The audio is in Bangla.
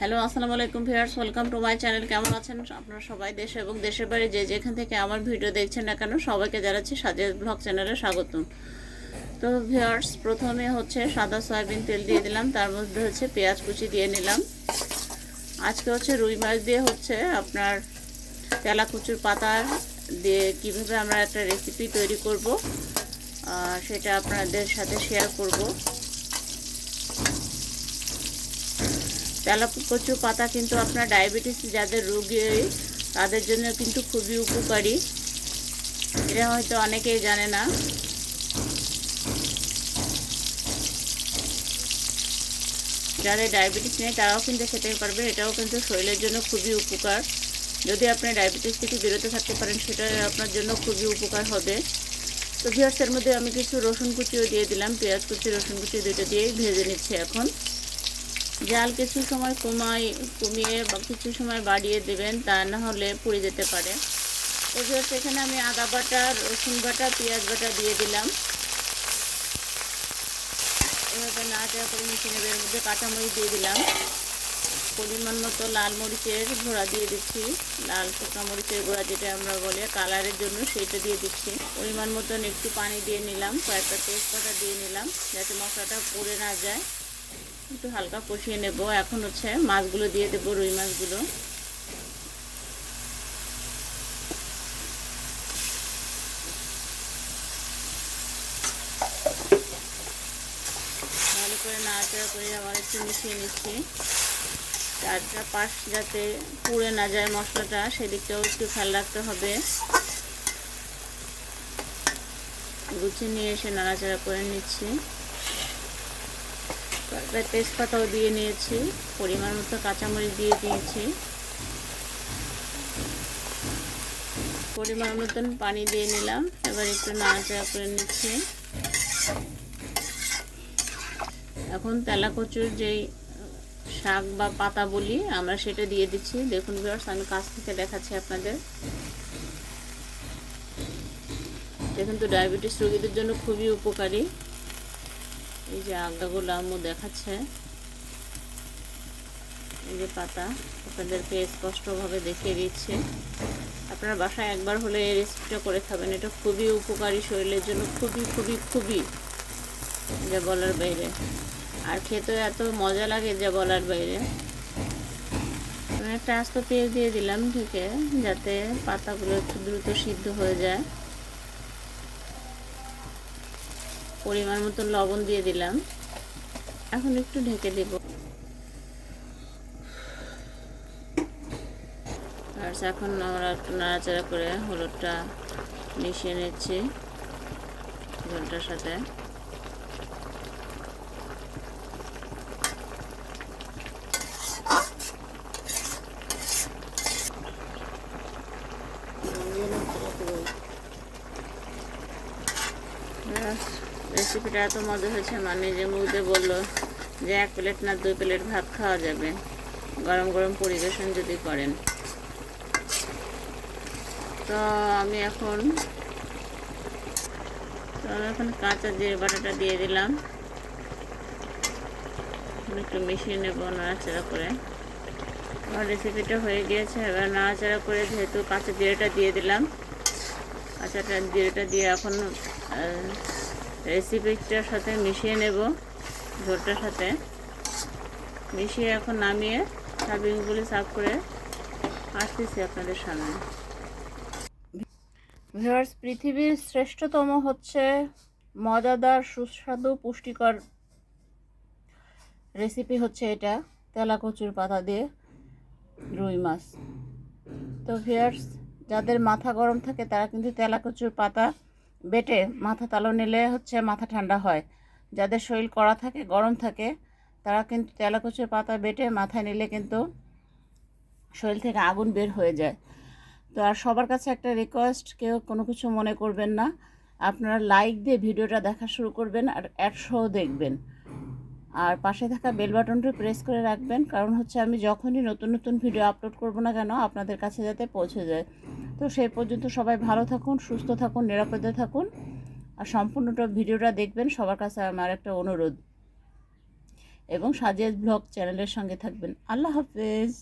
হ্যালো, আসসালামু আলাইকুম viewers, welcome to my channel. কেমন আছেন আপনারা সবাই? দেশে এবং দেশের বাইরে যে যেখান থেকে আমার ভিডিও দেখছেন না কেন, সবাইকে জানাচ্ছি সাজেদ ব্লগ চ্যানেলে স্বাগতম। তো ভিউয়ার্স, প্রথমে হচ্ছে সাদা সয়াবিন তেল দিয়ে দিলাম, তার মধ্যে হচ্ছে পেঁয়াজ কুচি দিয়ে নিলাম। আজকে হচ্ছে রুই মাছ দিয়ে হচ্ছে আপনার তেলা কুচুর পাতা দিয়ে কীভাবে আমরা একটা রেসিপি তৈরি করব সেটা আপনাদের সাথে শেয়ার করব। তেলা কচু পাতা কিন্তু আপনার ডায়াবেটিস, যাদের রোগী, তাদের জন্য কিন্তু খুবই উপকারী। এটা হয়তো অনেকেই জানে না। যাদের ডায়াবেটিস নেই, তারাও কিন্তু খেতে পারবে। এটাও কিন্তু শরীরের জন্য খুবই উপকার। যদি আপনি ডায়াবেটিস থেকে বিরত থাকতে পারেন, সেটা আপনার জন্য খুবই উপকার হবে। তো ভিয়ার্সের মধ্যে আমি কিছু রসুন কুচিও দিয়ে দিলাম। পেঁয়াজ কুচি, রসুন কুচি দুটো দিয়েই ভেজে নিচ্ছি এখন। জাল কিছু সময় কমাই কমিয়ে বা কিছু সময় বাড়িয়ে দেবেন, তা না হলে পুড়ে যেতে পারে। তো এখানে আমি আদা বাটা, রসুন বাটা, পেঁয়াজ বাটা দিয়ে দিলাম। এভাবে নাড়াচাড়া করে মিশিয়ে নেবে। এর মধ্যে কাঁচামরিচ দিয়ে দিলাম। পরিমাণ মতো লাল মরিচের গুঁড়া দিয়ে দিচ্ছি। লাল শুকনো মরিচের গুঁড়া যেটা আমরা বলে কালারের জন্য সেইটা দিয়ে দিচ্ছি। পরিমাণ মতন একটু পানি দিয়ে নিলাম। কয়েকটা তেজপাতা দিয়ে নিলাম যাতে মশলাটা পুড়ে না যায়। একটু হালকা কষিয়ে নেব। এখন হচ্ছে মাছগুলো দিয়ে দেবো, রুই মাছগুলো। ভালো করে নাড়াচাড়া করে আবার একটু মিশিয়ে নিচ্ছি। চারটা পাশ যাতে পুড়ে না যায় মশলাটা, সেদিকটাও একটু খেয়াল রাখতে হবে। গুছিয়ে নিয়ে এসে নাড়াচাড়া করে নিচ্ছি। কয়েকটা তেজপাতাও দিয়ে নিয়েছি, পরিমাণ মতো কাঁচামরিচ দিয়ে দিয়েছি। পরিমাণ মতন পানি দিয়ে নিলাম, এবার একটু নাড়াচাড়া করে নিচ্ছি। এখন তেলা কচুর যেই শাক বা পাতা বলি, আমরা সেটা দিয়ে দিচ্ছি। দেখুন ভিউয়ার্স আমি কাছ থেকে দেখাচ্ছি আপনাদের। এটা কিন্তু ডায়াবেটিস রোগীদের জন্য খুবই উপকারী। এই যে আগাগুলো আম্মু দেখাচ্ছে, এই যে পাতা, আপনাদেরকে স্পষ্টভাবে দেখিয়ে দিচ্ছে। আপনার বাসায় একবার হলে এই রেসিপিটা করে খাবেন। এটা খুবই উপকারী শরীরের জন্য, খুবই খুবই খুবই, যা বলার বাইরে। আর খেতে এত মজা লাগে যা বলার বাইরে। একটা আস্ত পেঁয়াজ দিয়ে দিলাম ঢেকে, যাতে পাতাগুলো একটু দ্রুত সিদ্ধ হয়ে যায়। পরিমাণ মতো লবণ দিয়ে দিলাম। এখন একটু ঢেকে দেব। আর এখন আমরা একটু নাড়াচাড়া করে হলুদটা মিশিয়ে নিচ্ছি ঝোলটার সাথে। রেসিপিটা এত মজা হয়েছে মানে যে মুখে বলল যে এক প্লেট না দুই প্লেট ভাত খাওয়া যাবে। গরম গরম পরিবেশন যদি করেন। তো আমি এখন, তো আমি এখন কাঁচা জিরে বাটাটা দিয়ে দিলাম। একটু মিশিয়ে নেব নাড়াচাড়া করে। আমার রেসিপিটা হয়ে গিয়েছে, এবার নাড়াচাড়া করে যেহেতু কাঁচা জিরেটা দিয়ে দিলাম কাঁচাটা জিরেটা দিয়ে এখন রেসিপিটার সাথে মিশিয়ে নেব, ঝোলটার সাথে। মিশিয়ে এখন নামিয়ে সার্ভিংগুলি সার্ভ করে আসতেছি আপনাদের সামনে। ভিউয়ার্স, পৃথিবীর শ্রেষ্ঠতম হচ্ছে মজাদার, সুস্বাদু, পুষ্টিকর রেসিপি হচ্ছে এটা তেলা কচুর পাতা দিয়ে রুই মাছ। তো ভিউয়ার্স, যাদের মাথা গরম থাকে তারা কিন্তু তেলা কচুর পাতা বেটে মাথা তালো নিলে হচ্ছে মাথা ঠান্ডা হয়। যাদের শরীর কড়া থাকে, গরম থাকে, তারা কিন্তু তেলাকুচের পাতা বেটে মাথায় নিলে কিন্তু শরীর থেকে আগুন বের হয়ে যায়। তো আর সবার কাছে একটা রিকোয়েস্ট কেউ কোনো কিছু মনে করবেন না। আপনারা লাইক দিয়ে ভিডিওটা দেখা শুরু করবেন আর অ্যাডসহ দেখবেন। আর পাশে থাকা বেল বাটনটি প্রেস করে রাখবেন, কারণ হচ্ছে আমি যখনই নতুন নতুন ভিডিও আপলোড করব না কেন, আপনাদের কাছে যাতে পৌঁছে যায়। তো সেই পর্যন্ত সবাই ভালো থাকুন, সুস্থ থাকুন, নিরাপদে থাকুন। আর সম্পূর্ণটা ভিডিওটা দেখবেন, সবার কাছে আমার একটা অনুরোধ। এবং সাজিয়াজ ব্লগ চ্যানেলের সঙ্গে থাকবেন। আল্লাহ হাফেজ।